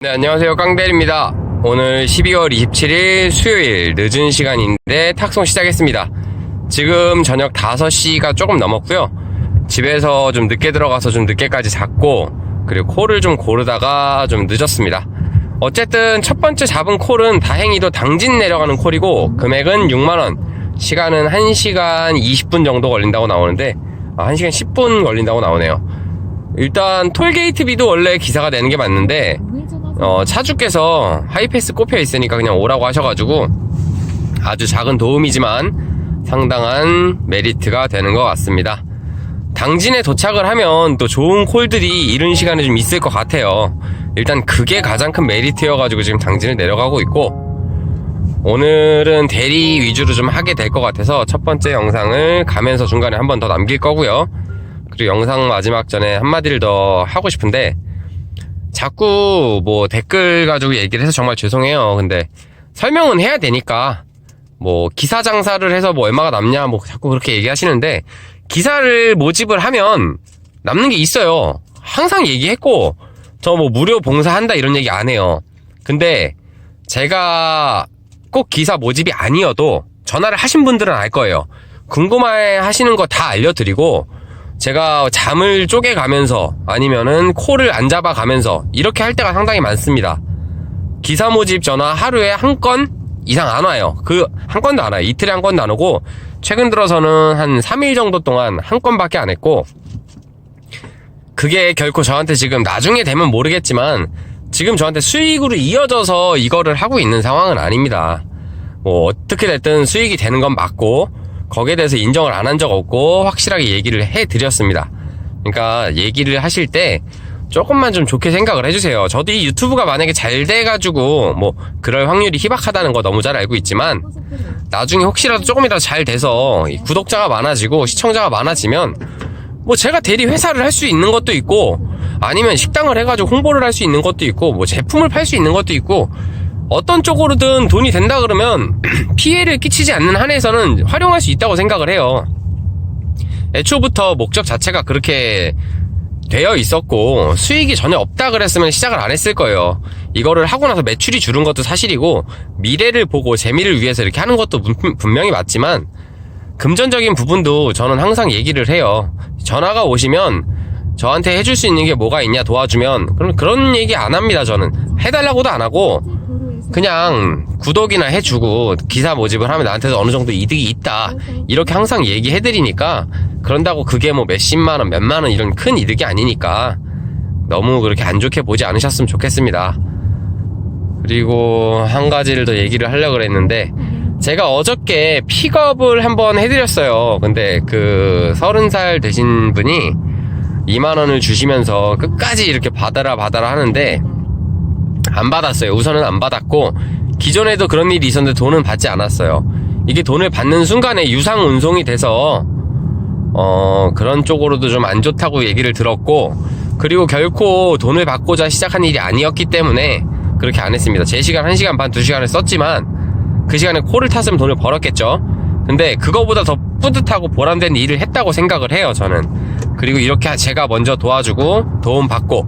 네, 안녕하세요. 깡델입니다. 오늘 12월 27일 수요일 늦은 시간인데 탁송 시작했습니다. 지금 저녁 5시가 조금 넘었고요. 집에서 좀 늦게 들어가서 좀 늦게까지 잤고, 그리고 콜을 좀 고르다가 좀 늦었습니다. 어쨌든 첫 번째 잡은 콜은 다행히도 당진 내려가는 콜이고, 금액은 6만 원, 시간은 1시간 20분 정도 걸린다고 나오는데, 아, 1시간 10분 걸린다고 나오네요. 일단 톨게이트비도 원래 기사가 내는 게 맞는데, 어, 차주께서 하이패스 꼽혀 있으니까 그냥 오라고 하셔가지고 아주 작은 도움이지만 상당한 메리트가 되는 것 같습니다. 당진에 도착을 하면 또 좋은 콜들이 이른 시간에 좀 있을 것 같아요. 일단 그게 가장 큰 메리트여가지고 지금 당진을 내려가고 있고 오늘은 대리 위주로 좀 하게 될 것 같아서 첫 번째 영상을 가면서 중간에 한 번 더 남길 거고요. 그리고 영상 마지막 전에 한마디를 더 하고 싶은데 자꾸 뭐 댓글 가지고 얘기를 해서 정말 죄송해요. 근데 설명은 해야 되니까 뭐 기사 장사를 해서 뭐 얼마가 남냐 뭐 자꾸 그렇게 얘기하시는데 기사를 모집을 하면 남는 게 있어요. 항상 얘기했고 저 뭐 무료 봉사한다 이런 얘기 안 해요. 근데 제가 꼭 기사 모집이 아니어도 전화를 하신 분들은 알 거예요. 궁금해 하시는 거 다 알려드리고 제가 잠을 쪼개가면서 아니면은 코를 안 잡아가면서 이렇게 할 때가 상당히 많습니다. 기사 모집 전화 하루에 한 건 이상 안 와요. 그 한 건도 안 와요. 이틀에 한 건도 안 오고 최근 들어서는 한 3일 정도 동안 한 건밖에 안 했고 그게 결코 저한테 지금 나중에 되면 모르겠지만 지금 저한테 수익으로 이어져서 이거를 하고 있는 상황은 아닙니다. 뭐 어떻게 됐든 수익이 되는 건 맞고 거기에 대해서 인정을 안 한 적 없고 확실하게 얘기를 해 드렸습니다. 그러니까 얘기를 하실 때 조금만 좀 좋게 생각을 해주세요. 저도 이 유튜브가 만약에 잘 돼가지고 뭐 그럴 확률이 희박하다는 거 너무 잘 알고 있지만 나중에 혹시라도 조금이라도 잘 돼서 이 구독자가 많아지고 시청자가 많아지면 뭐 제가 대리 회사를 할 수 있는 것도 있고 아니면 식당을 해가지고 홍보를 할 수 있는 것도 있고 뭐 제품을 팔 수 있는 것도 있고 어떤 쪽으로든 돈이 된다 그러면 피해를 끼치지 않는 한에서는 활용할 수 있다고 생각을 해요. 애초부터 목적 자체가 그렇게 되어 있었고 수익이 전혀 없다 그랬으면 시작을 안 했을 거예요. 이거를 하고 나서 매출이 줄은 것도 사실이고 미래를 보고 재미를 위해서 이렇게 하는 것도 분- 분명히 맞지만 금전적인 부분도 저는 항상 얘기를 해요. 전화가 오시면 저한테 해줄 수 있는 게 뭐가 있냐 도와주면 그럼 그런 얘기 안 합니다. 저는 해달라고도 안 하고 그냥 구독이나 해주고 기사 모집을 하면 나한테도 어느 정도 이득이 있다. 이렇게 항상 얘기해드리니까 그런다고 그게 뭐 몇십만 원, 몇만 원 이런 큰 이득이 아니니까 너무 그렇게 안 좋게 보지 않으셨으면 좋겠습니다. 그리고 한 가지를 더 얘기를 하려고 그랬는데 제가 어저께 픽업을 한번 해드렸어요. 근데 그 서른 살 되신 분이 2만 원을 주시면서 끝까지 이렇게 받아라 받아라 하는데 안 받았어요. 우선은 안 받았고 기존에도 그런 일이 있었는데 돈은 받지 않았어요. 이게 돈을 받는 순간에 유상 운송이 돼서 어 그런 쪽으로도 좀 안 좋다고 얘기를 들었고 그리고 결코 돈을 받고자 시작한 일이 아니었기 때문에 그렇게 안 했습니다. 제 시간 1시간 반 2시간을 썼지만 그 시간에 코를 탔으면 돈을 벌었겠죠. 근데 그거보다 더 뿌듯하고 보람된 일을 했다고 생각을 해요, 저는. 그리고 이렇게 제가 먼저 도와주고 도움 받고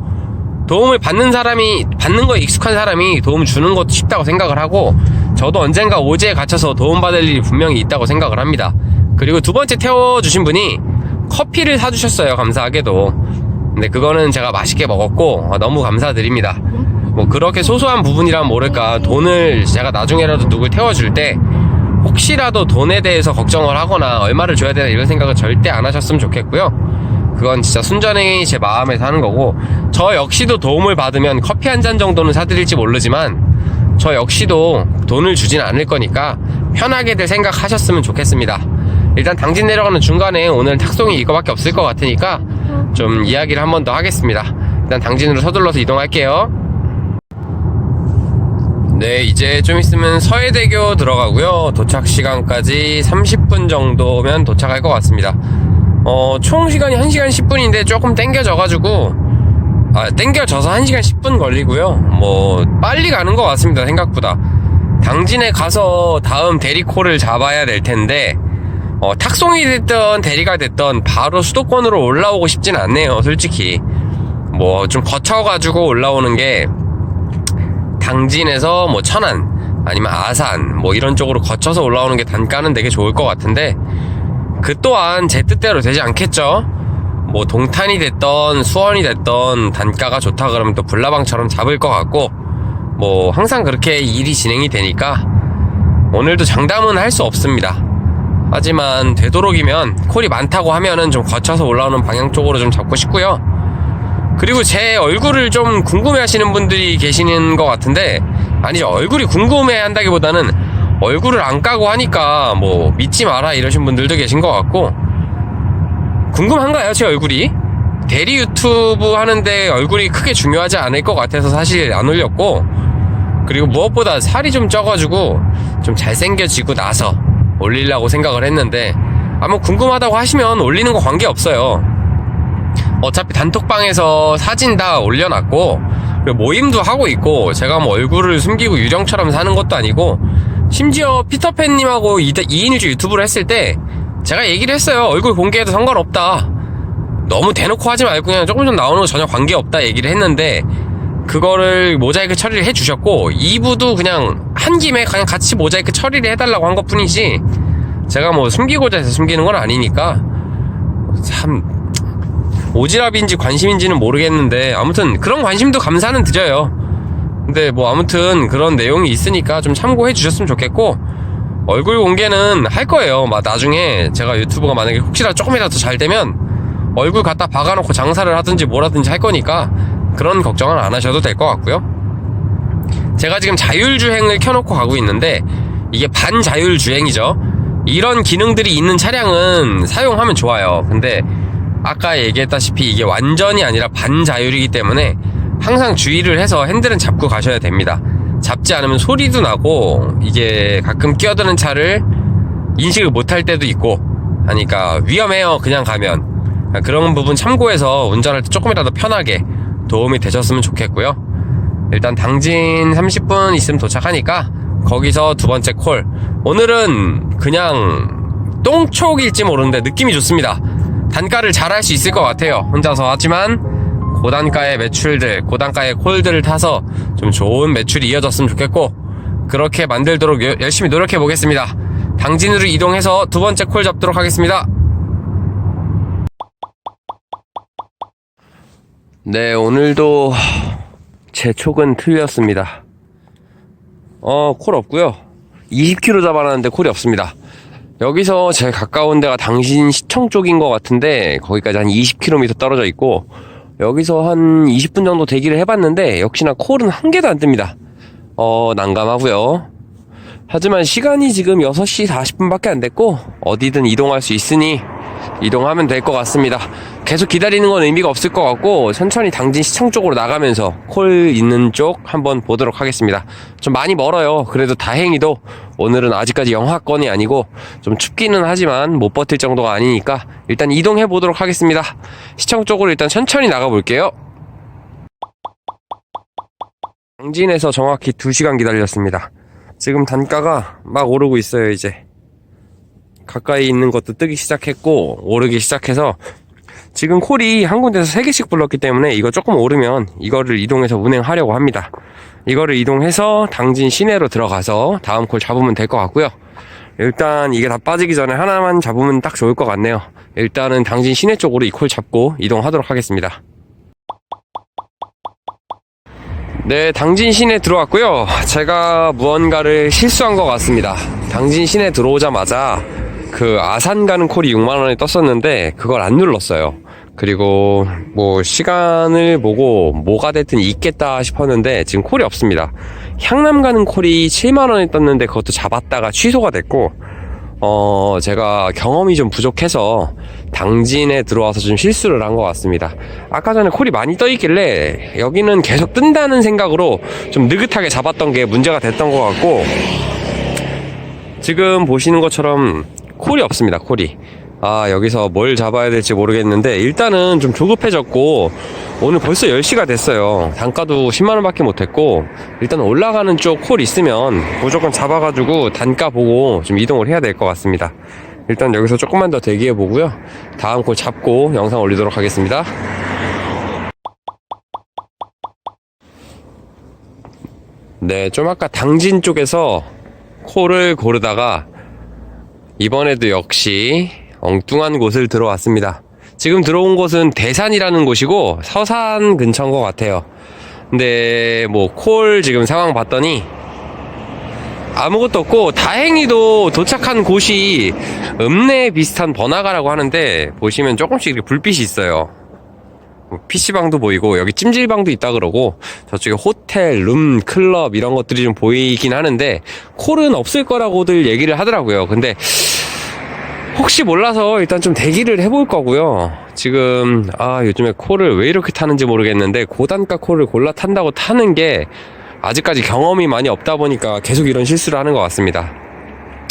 도움을 받는 사람이 받는 거에 익숙한 사람이 도움 주는 것도 쉽다고 생각을 하고 저도 언젠가 오지에 갇혀서 도움 받을 일이 분명히 있다고 생각을 합니다. 그리고 두 번째 태워 주신 분이 커피를 사 주셨어요. 감사하게도. 근데 그거는 제가 맛있게 먹었고 아, 너무 감사드립니다. 뭐 그렇게 소소한 부분이라면 모를까 돈을 제가 나중에라도 누굴 태워줄 때 혹시라도 돈에 대해서 걱정을 하거나 얼마를 줘야 되나 이런 생각을 절대 안 하셨으면 좋겠고요. 그건 진짜 순전히 제 마음에서 하는 거고 저 역시도 도움을 받으면 커피 한 잔 정도는 사드릴지 모르지만 저 역시도 돈을 주진 않을 거니까 편하게들 생각하셨으면 좋겠습니다. 일단 당진 내려가는 중간에 오늘 탁송이 이거밖에 없을 것 같으니까 좀 이야기를 한 번 더 하겠습니다. 일단 당진으로 서둘러서 이동할게요. 네, 이제 좀 있으면 서해대교 들어가고요. 도착 시간까지 30분 정도면 도착할 것 같습니다. 어, 총 시간이 1시간 10분인데 조금 땡겨져가지고, 아, 땡겨져서 1시간 10분 걸리고요. 뭐, 빨리 가는 것 같습니다, 생각보다. 당진에 가서 다음 대리콜을 잡아야 될 텐데, 어, 탁송이 됐던 대리가 됐던 바로 수도권으로 올라오고 싶진 않네요, 솔직히. 뭐, 좀 거쳐가지고 올라오는 게, 당진에서 뭐 천안 아니면 아산 뭐 이런 쪽으로 거쳐서 올라오는 게 단가는 되게 좋을 것 같은데 그 또한 제 뜻대로 되지 않겠죠. 뭐 동탄이 됐던 수원이 됐던 단가가 좋다 그러면 또 불나방처럼 잡을 것 같고 뭐 항상 그렇게 일이 진행이 되니까 오늘도 장담은 할 수 없습니다. 하지만 되도록이면 콜이 많다고 하면은 좀 거쳐서 올라오는 방향 쪽으로 좀 잡고 싶고요. 그리고 제 얼굴을 좀 궁금해 하시는 분들이 계시는 것 같은데 아니죠 얼굴이 궁금해 한다기보다는 얼굴을 안 까고 하니까 뭐 믿지 마라 이러신 분들도 계신 것 같고 궁금한가요 제 얼굴이? 대리 유튜브 하는데 얼굴이 크게 중요하지 않을 것 같아서 사실 안 올렸고 그리고 무엇보다 살이 좀 쪄가지고 좀 잘생겨지고 나서 올리려고 생각을 했는데 아무 궁금하다고 하시면 올리는 거 관계없어요 어차피 단톡방에서 사진 다 올려놨고 모임도 하고 있고 제가 뭐 얼굴을 숨기고 유령처럼 사는 것도 아니고 심지어 피터팬님하고 2인 1주 유튜브를 했을 때 제가 얘기를 했어요 얼굴 공개해도 상관없다 너무 대놓고 하지 말고 그냥 조금 좀 나오는 거 전혀 관계없다 얘기를 했는데 그거를 모자이크 처리를 해주셨고 2부도 그냥 한 김에 그냥 같이 모자이크 처리를 해달라고 한 것 뿐이지 제가 뭐 숨기고자 해서 숨기는 건 아니니까 참 오지랖인지 관심인지는 모르겠는데 아무튼 그런 관심도 감사는 드려요. 근데 뭐 아무튼 그런 내용이 있으니까 좀 참고해 주셨으면 좋겠고 얼굴 공개는 할 거예요. 막 나중에 제가 유튜브가 만약에 혹시라도 조금이라도 잘 되면 얼굴 갖다 박아놓고 장사를 하든지 뭐라든지 할 거니까 그런 걱정은 안 하셔도 될 것 같고요. 제가 지금 자율주행을 켜놓고 가고 있는데 이게 반자율주행이죠. 이런 기능들이 있는 차량은 사용하면 좋아요. 근데 아까 얘기했다시피 이게 완전이 아니라 반자율이기 때문에 항상 주의를 해서 핸들은 잡고 가셔야 됩니다. 잡지 않으면 소리도 나고 이게 가끔 끼어드는 차를 인식을 못할 때도 있고 하니까 위험해요. 그냥 가면 그런 부분 참고해서 운전할 때 조금이라도 편하게 도움이 되셨으면 좋겠고요. 일단 당진 30분 있으면 도착하니까 거기서 두 번째 콜. 오늘은 그냥 똥촉일지 모르는데 느낌이 좋습니다. 단가를 잘 할 수 있을 것 같아요. 혼자서 하지만 고단가의 매출들, 고단가의 콜들을 타서 좀 좋은 매출이 이어졌으면 좋겠고 그렇게 만들도록 여- 열심히 노력해 보겠습니다. 당진으로 이동해서 두 번째 콜 잡도록 하겠습니다. 네, 오늘도 제 촉은 틀렸습니다. 어, 콜 없고요. 20km 잡아놨는데 콜이 없습니다. 여기서 제일 가까운 데가 당신 시청 쪽인 것 같은데 거기까지 한 20km 떨어져 있고 여기서 한 20분 정도 대기를 해봤는데 역시나 콜은 한 개도 안 뜹니다. 어, 난감하고요. 하지만 시간이 지금 6시 40분밖에 안 됐고 어디든 이동할 수 있으니 이동하면 될 것 같습니다. 계속 기다리는 건 의미가 없을 것 같고 천천히 당진 시청 쪽으로 나가면서 콜 있는 쪽 한번 보도록 하겠습니다. 좀 많이 멀어요. 그래도 다행히도 오늘은 아직까지 영하권이 아니고 좀 춥기는 하지만 못 버틸 정도가 아니니까 일단 이동해 보도록 하겠습니다. 시청 쪽으로 일단 천천히 나가 볼게요. 당진에서 정확히 2시간 기다렸습니다. 지금 단가가 막 오르고 있어요, 이제. 가까이 있는 것도 뜨기 시작했고, 오르기 시작해서, 지금 콜이 한 군데서 3개씩 불렀기 때문에 이거 조금 오르면 이거를 이동해서 운행하려고 합니다. 이거를 이동해서 당진 시내로 들어가서 다음 콜 잡으면 될 것 같고요. 일단 이게 다 빠지기 전에 하나만 잡으면 딱 좋을 것 같네요. 일단은 당진 시내 쪽으로 이 콜 잡고 이동하도록 하겠습니다. 네, 당진 시내 들어왔고요. 제가 무언가를 실수한 것 같습니다. 당진 시내 들어오자마자 그 아산 가는 콜이 6만 원에 떴었는데 그걸 안 눌렀어요. 그리고 뭐 시간을 보고 뭐가 됐든 있겠다 싶었는데 지금 콜이 없습니다. 향남 가는 콜이 7만 원에 떴는데 그것도 잡았다가 취소가 됐고 어, 제가 경험이 좀 부족해서 당진에 들어와서 좀 실수를 한 것 같습니다. 아까 전에 콜이 많이 떠 있길래 여기는 계속 뜬다는 생각으로 좀 느긋하게 잡았던 게 문제가 됐던 것 같고 지금 보시는 것처럼 콜이 없습니다. 콜이. 아, 여기서 뭘 잡아야 될지 모르겠는데 일단은 좀 조급해졌고 오늘 벌써 10시가 됐어요. 단가도 10만 원 밖에 못 했고 일단 올라가는 쪽 콜 있으면 무조건 잡아가지고 단가 보고 좀 이동을 해야 될 것 같습니다. 일단 여기서 조금만 더 대기해 보고요. 다음 콜 잡고 영상 올리도록 하겠습니다. 네, 좀 아까 당진 쪽에서 콜을 고르다가 이번에도 역시 엉뚱한 곳을 들어왔습니다. 지금 들어온 곳은 대산이라는 곳이고 서산 근처인 것 같아요. 근데 뭐 콜 지금 상황 봤더니 아무것도 없고 다행히도 도착한 곳이 읍내 비슷한 번화가라고 하는데 보시면 조금씩 이렇게 불빛이 있어요. 뭐 PC방도 보이고 여기 찜질방도 있다 그러고 저쪽에 호텔, 룸, 클럽 이런 것들이 좀 보이긴 하는데 콜은 없을 거라고들 얘기를 하더라고요. 근데 혹시 몰라서 일단 좀 대기를 해볼 거고요. 지금 아 요즘에 콜을 왜 이렇게 타는지 모르겠는데 고단가 콜을 골라 탄다고 타는 게 아직까지 경험이 많이 없다 보니까 계속 이런 실수를 하는 것 같습니다.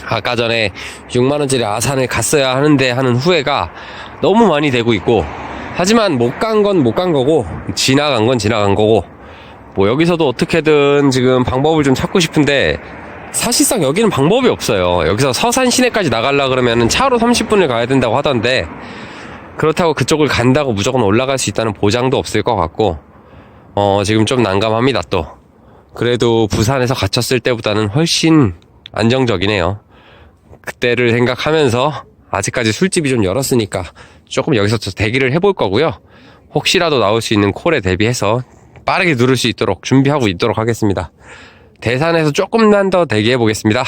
아까 전에 6만원짜리 아산을 갔어야 하는데 하는 후회가 너무 많이 되고 있고 하지만 못 간 건 못 간 거고 지나간 건 지나간 거고 뭐 여기서도 어떻게든 지금 방법을 좀 찾고 싶은데 사실상 여기는 방법이 없어요. 여기서 서산 시내까지 나가려 그러면 차로 30분을 가야 된다고 하던데 그렇다고 그쪽을 간다고 무조건 올라갈 수 있다는 보장도 없을 것 같고 어 지금 좀 난감합니다 또 그래도 부산에서 갇혔을 때보다는 훨씬 안정적이네요. 그때를 생각하면서 아직까지 술집이 좀 열었으니까 조금 여기서 더 대기를 해볼 거고요. 혹시라도 나올 수 있는 콜에 대비해서 빠르게 누를 수 있도록 준비하고 있도록 하겠습니다. 대산에서 조금만 더 대기해 보겠습니다.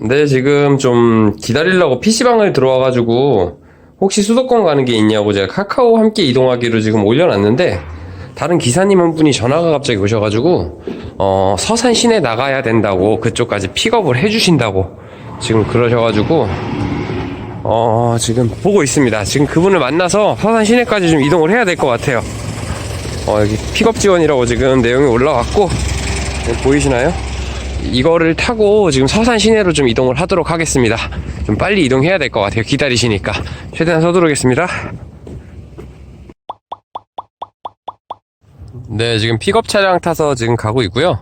네, 지금 좀 기다리려고 PC방을 들어와가지고 혹시 수도권 가는 게 있냐고 제가 카카오 함께 이동하기로 지금 올려놨는데 다른 기사님 한 분이 전화가 갑자기 오셔가지고 어, 서산 시내 나가야 된다고 그쪽까지 픽업을 해주신다고 지금 그러셔가지고 어, 지금 보고 있습니다. 지금 그분을 만나서 서산 시내까지 좀 이동을 해야 될 것 같아요. 어, 여기 픽업 지원이라고 지금 내용이 올라왔고 네, 보이시나요? 이거를 타고 지금 서산 시내로 좀 이동을 하도록 하겠습니다. 좀 빨리 이동해야 될 것 같아요. 기다리시니까 최대한 서두르겠습니다. 네, 지금 픽업 차량 타서 지금 가고 있고요.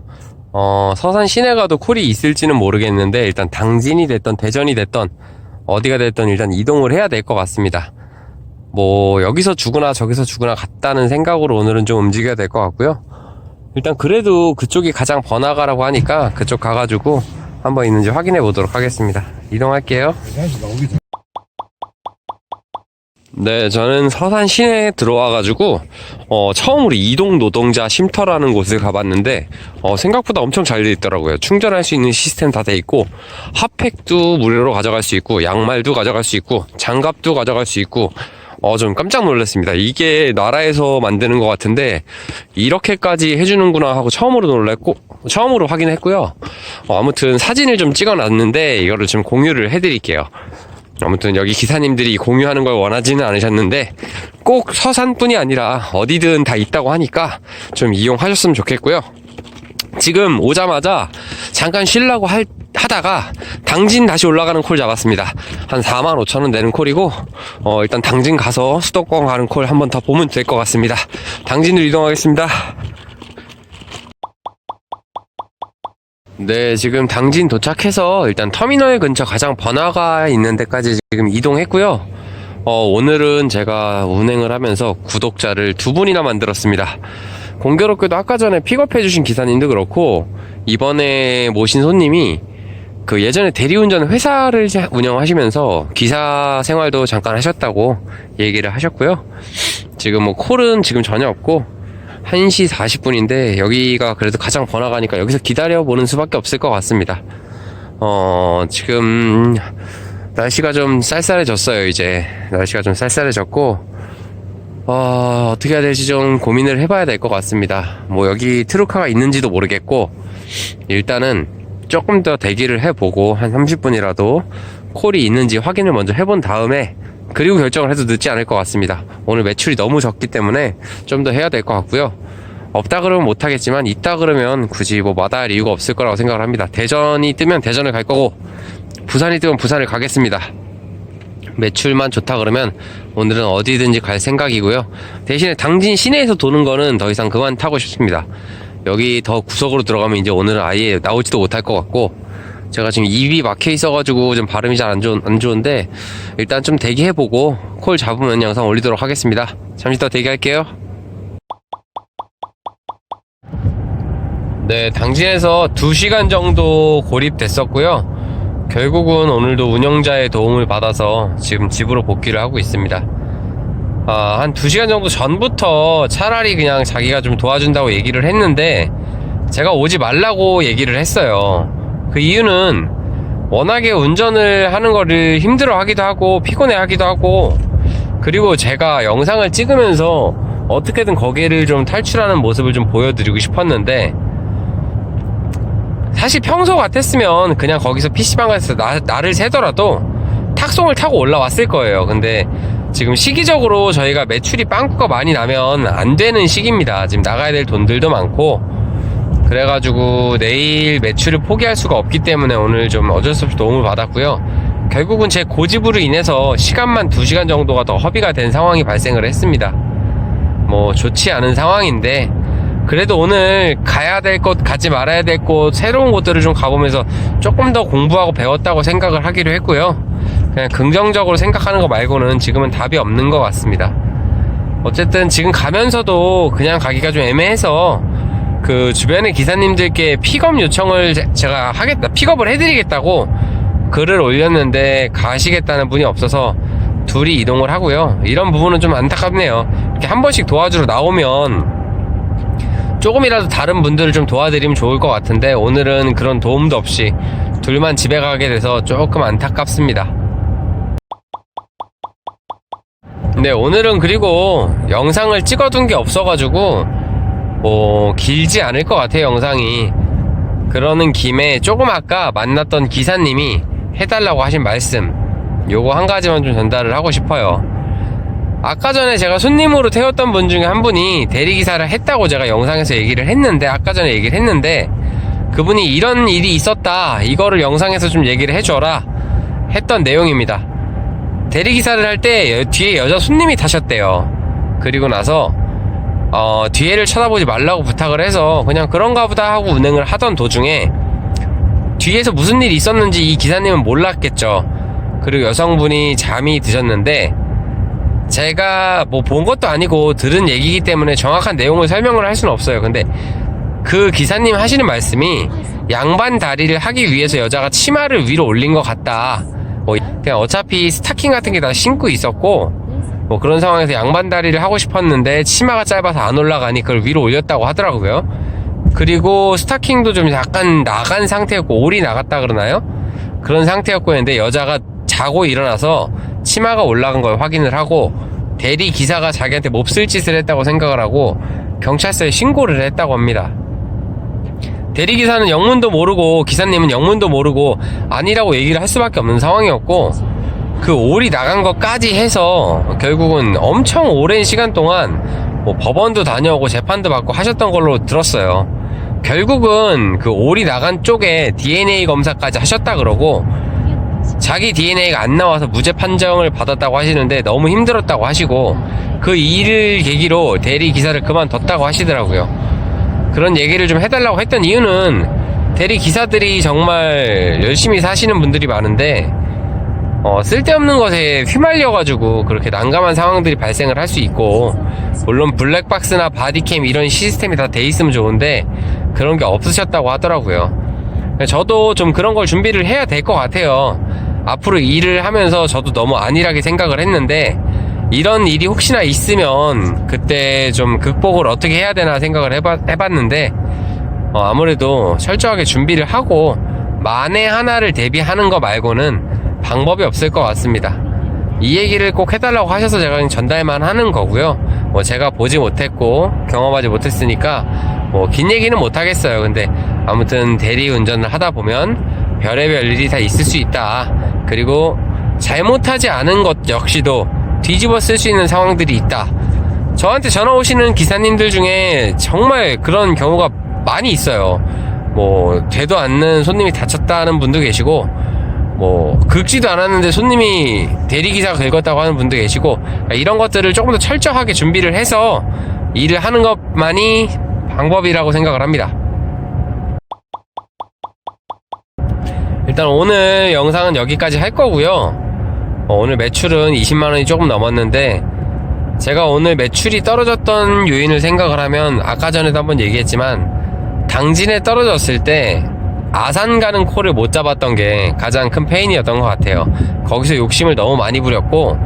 어, 서산 시내 가도 콜이 있을지는 모르겠는데 일단 당진이 됐던 대전이 됐던 어디가 됐던 일단 이동을 해야 될 것 같습니다. 뭐 여기서 주거나 저기서 주거나 같다는 생각으로 오늘은 좀 움직여야 될 것 같고요. 일단 그래도 그쪽이 가장 번화가라고 하니까 그쪽 가가지고 한번 있는지 확인해 보도록 하겠습니다. 이동할게요. 네, 저는 서산 시내에 들어와가지고 어, 처음으로 이동 노동자 쉼터라는 곳을 가봤는데 어, 생각보다 엄청 잘 돼 있더라고요. 충전할 수 있는 시스템 다 돼 있고 핫팩도 무료로 가져갈 수 있고 양말도 가져갈 수 있고 장갑도 가져갈 수 있고 어, 좀 깜짝 놀랐습니다. 이게 나라에서 만드는 것 같은데, 이렇게까지 해주는구나 하고 처음으로 놀랐고, 처음으로 확인했고요. 어, 아무튼 사진을 좀 찍어 놨는데, 이거를 좀 공유를 해드릴게요. 아무튼 여기 기사님들이 공유하는 걸 원하지는 않으셨는데, 꼭 서산뿐이 아니라 어디든 다 있다고 하니까 좀 이용하셨으면 좋겠고요. 지금 오자마자 잠깐 쉬려고 할, 하다가 당진 다시 올라가는 콜 잡았습니다. 한 4만 5천 원 내는 콜이고 어, 일단 당진 가서 수도권 가는 콜 한 번 더 보면 될 것 같습니다. 당진으로 이동하겠습니다. 네, 지금 당진 도착해서 일단 터미널 근처 가장 번화가 있는 데까지 지금 이동했고요. 어, 오늘은 제가 운행을 하면서 구독자를 두 분이나 만들었습니다. 공교롭게도 아까 전에 픽업해주신 기사님도 그렇고, 이번에 모신 손님이 그 예전에 대리운전 회사를 자- 운영하시면서 기사 생활도 잠깐 하셨다고 얘기를 하셨고요. 지금 뭐 콜은 지금 전혀 없고, 1시 40분인데 여기가 그래도 가장 번화가니까 여기서 기다려보는 수밖에 없을 것 같습니다. 어, 지금 날씨가 좀 쌀쌀해졌어요, 이제. 날씨가 좀 쌀쌀해졌고, 어, 어떻게 해야 될지 좀 고민을 해봐야 될 것 같습니다. 뭐 여기 트루카가 있는지도 모르겠고, 일단은 조금 더 대기를 해보고 한 30분이라도 콜이 있는지 확인을 먼저 해본 다음에 그리고 결정을 해도 늦지 않을 것 같습니다. 오늘 매출이 너무 적기 때문에 좀 더 해야 될 것 같고요. 없다 그러면 못하겠지만 있다 그러면 굳이 뭐 마다할 이유가 없을 거라고 생각을 합니다. 대전이 뜨면 대전을 갈 거고 부산이 뜨면 부산을 가겠습니다. 매출만 좋다 그러면 오늘은 어디든지 갈 생각이고요. 대신에 당진 시내에서 도는 거는 더 이상 그만 타고 싶습니다. 여기 더 구석으로 들어가면 이제 오늘은 아예 나오지도 못할 것 같고 제가 지금 입이 막혀 있어가지고 좀 발음이 잘 안 좋은, 안 좋은데 일단 좀 대기해보고 콜 잡으면 영상 올리도록 하겠습니다. 잠시 더 대기할게요. 네, 당진에서 2시간 정도 고립됐었고요. 결국은 오늘도 운영자의 도움을 받아서 지금 집으로 복귀를 하고 있습니다. 아, 한 2시간 정도 전부터 차라리 그냥 자기가 좀 도와준다고 얘기를 했는데 제가 오지 말라고 얘기를 했어요. 그 이유는 워낙에 운전을 하는 거를 힘들어 하기도 하고 피곤해 하기도 하고 그리고 제가 영상을 찍으면서 어떻게든 거기를 좀 탈출하는 모습을 좀 보여드리고 싶었는데 사실 평소 같았으면 그냥 거기서 PC방 가서 나, 나를 새더라도 탁송을 타고 올라왔을 거예요. 근데 지금 시기적으로 저희가 매출이 빵꾸가 많이 나면 안 되는 시기입니다. 지금 나가야 될 돈들도 많고 그래가지고 내일 매출을 포기할 수가 없기 때문에 오늘 좀 어쩔 수 없이 도움을 받았고요. 결국은 제 고집으로 인해서 시간만 2시간 정도가 더 허비가 된 상황이 발생을 했습니다. 뭐 좋지 않은 상황인데 그래도 오늘 가야 될 곳, 가지 말아야 될 곳, 새로운 곳들을 좀 가보면서 조금 더 공부하고 배웠다고 생각을 하기로 했고요. 그냥 긍정적으로 생각하는 거 말고는 지금은 답이 없는 것 같습니다. 어쨌든 지금 가면서도 그냥 가기가 좀 애매해서 그 주변의 기사님들께 픽업 요청을 제- 제가 하겠다, 픽업을 해드리겠다고 글을 올렸는데 가시겠다는 분이 없어서 둘이 이동을 하고요. 이런 부분은 좀 안타깝네요. 이렇게 한 번씩 도와주러 나오면 조금이라도 다른 분들을 좀 도와드리면 좋을 것 같은데 오늘은 그런 도움도 없이 둘만 집에 가게 돼서 조금 안타깝습니다. 네, 오늘은 그리고 영상을 찍어둔 게 없어가지고 뭐 길지 않을 것 같아요, 영상이. 그러는 김에 조금 아까 만났던 기사님이 해달라고 하신 말씀 요거 한 가지만 좀 전달을 하고 싶어요. 아까 전에 제가 손님으로 태웠던 분 중에 한 분이 대리기사를 했다고 제가 영상에서 얘기를 했는데, 아까 전에 얘기를 했는데, 그분이 이런 일이 있었다. 이거를 영상에서 좀 얘기를 해줘라. 했던 내용입니다. 대리기사를 할 때 뒤에 여자 손님이 타셨대요. 그리고 나서, 어, 뒤에를 쳐다보지 말라고 부탁을 해서 그냥 그런가 보다 하고 운행을 하던 도중에 뒤에서 무슨 일이 있었는지 이 기사님은 몰랐겠죠. 그리고 여성분이 잠이 드셨는데, 제가 뭐 본 것도 아니고 들은 얘기이기 때문에 정확한 내용을 설명을 할 수는 없어요. 근데 그 기사님 하시는 말씀이 양반 다리를 하기 위해서 여자가 치마를 위로 올린 것 같다. 뭐 그냥 어차피 스타킹 같은 게 다 신고 있었고 뭐 그런 상황에서 양반 다리를 하고 싶었는데 치마가 짧아서 안 올라가니 그걸 위로 올렸다고 하더라고요. 그리고 스타킹도 좀 약간 나간 상태였고 올이 나갔다 그러나요? 그런 상태였고 했는데 여자가 자고 일어나서 치마가 올라간 걸 확인을 하고 대리 기사가 자기한테 몹쓸 짓을 했다고 생각을 하고 경찰서에 신고를 했다고 합니다. 대리 기사는 영문도 모르고 기사님은 영문도 모르고 아니라고 얘기를 할 수밖에 없는 상황이었고 그 올이 나간 것까지 해서 결국은 엄청 오랜 시간 동안 뭐 법원도 다녀오고 재판도 받고 하셨던 걸로 들었어요. 결국은 그 올이 나간 쪽에 DNA 검사까지 하셨다 그러고 자기 DNA가 안 나와서 무죄 판정을 받았다고 하시는데 너무 힘들었다고 하시고 그 일을 계기로 대리 기사를 그만뒀다고 하시더라고요. 그런 얘기를 좀 해달라고 했던 이유는 대리 기사들이 정말 열심히 사시는 분들이 많은데 어, 쓸데없는 것에 휘말려가지고 그렇게 난감한 상황들이 발생을 할 수 있고 물론 블랙박스나 바디캠 이런 시스템이 다 돼 있으면 좋은데 그런 게 없으셨다고 하더라고요. 저도 좀 그런 걸 준비를 해야 될 것 같아요. 앞으로 일을 하면서 저도 너무 안일하게 생각을 했는데 이런 일이 혹시나 있으면 그때 좀 극복을 어떻게 해야 되나 생각을 해봤, 해봤는데 어, 아무래도 철저하게 준비를 하고 만에 하나를 대비하는 거 말고는 방법이 없을 것 같습니다. 이 얘기를 꼭 해달라고 하셔서 제가 전달만 하는 거고요. 뭐 제가 보지 못했고 경험하지 못했으니까 뭐 긴 얘기는 못 하겠어요. 근데 아무튼 대리 운전을 하다 보면 별의별 일이 다 있을 수 있다. 그리고 잘못하지 않은 것 역시도 뒤집어 쓸 수 있는 상황들이 있다. 저한테 전화 오시는 기사님들 중에 정말 그런 경우가 많이 있어요. 뭐 되도 않는 손님이 다쳤다는 분도 계시고 뭐 긁지도 않았는데 손님이 대리기사가 긁었다고 하는 분도 계시고 이런 것들을 조금 더 철저하게 준비를 해서 일을 하는 것만이 방법이라고 생각을 합니다. 일단 오늘 영상은 여기까지 할 거고요. 어, 오늘 매출은 20만 원이 조금 넘었는데 제가 오늘 매출이 떨어졌던 요인을 생각을 하면 아까 전에도 한번 얘기했지만 당진에 떨어졌을 때 아산 가는 코를 못 잡았던 게 가장 큰 페인이었던 것 같아요. 거기서 욕심을 너무 많이 부렸고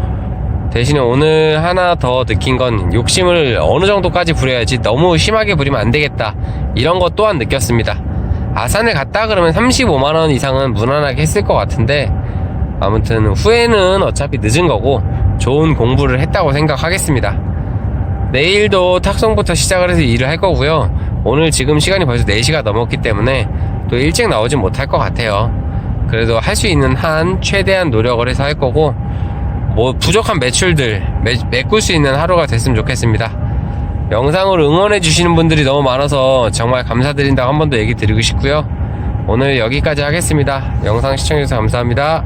대신에 오늘 하나 더 느낀 건 욕심을 어느 정도까지 부려야지 너무 심하게 부리면 안 되겠다. 이런 것 또한 느꼈습니다. 아산에 갔다 그러면 35만원 이상은 무난하게 했을 것 같은데 아무튼 후회는 어차피 늦은 거고 좋은 공부를 했다고 생각하겠습니다. 내일도 탁송부터 시작을 해서 일을 할 거고요. 오늘 지금 시간이 벌써 4시가 넘었기 때문에 또 일찍 나오진 못할 것 같아요. 그래도 할 수 있는 한 최대한 노력을 해서 할 거고 뭐 부족한 매출들 매, 메꿀 수 있는 하루가 됐으면 좋겠습니다. 영상을 응원해 주시는 분들이 너무 많아서 정말 감사드린다고 한 번 더 얘기 드리고 싶고요. 오늘 여기까지 하겠습니다. 영상 시청해주셔서 감사합니다.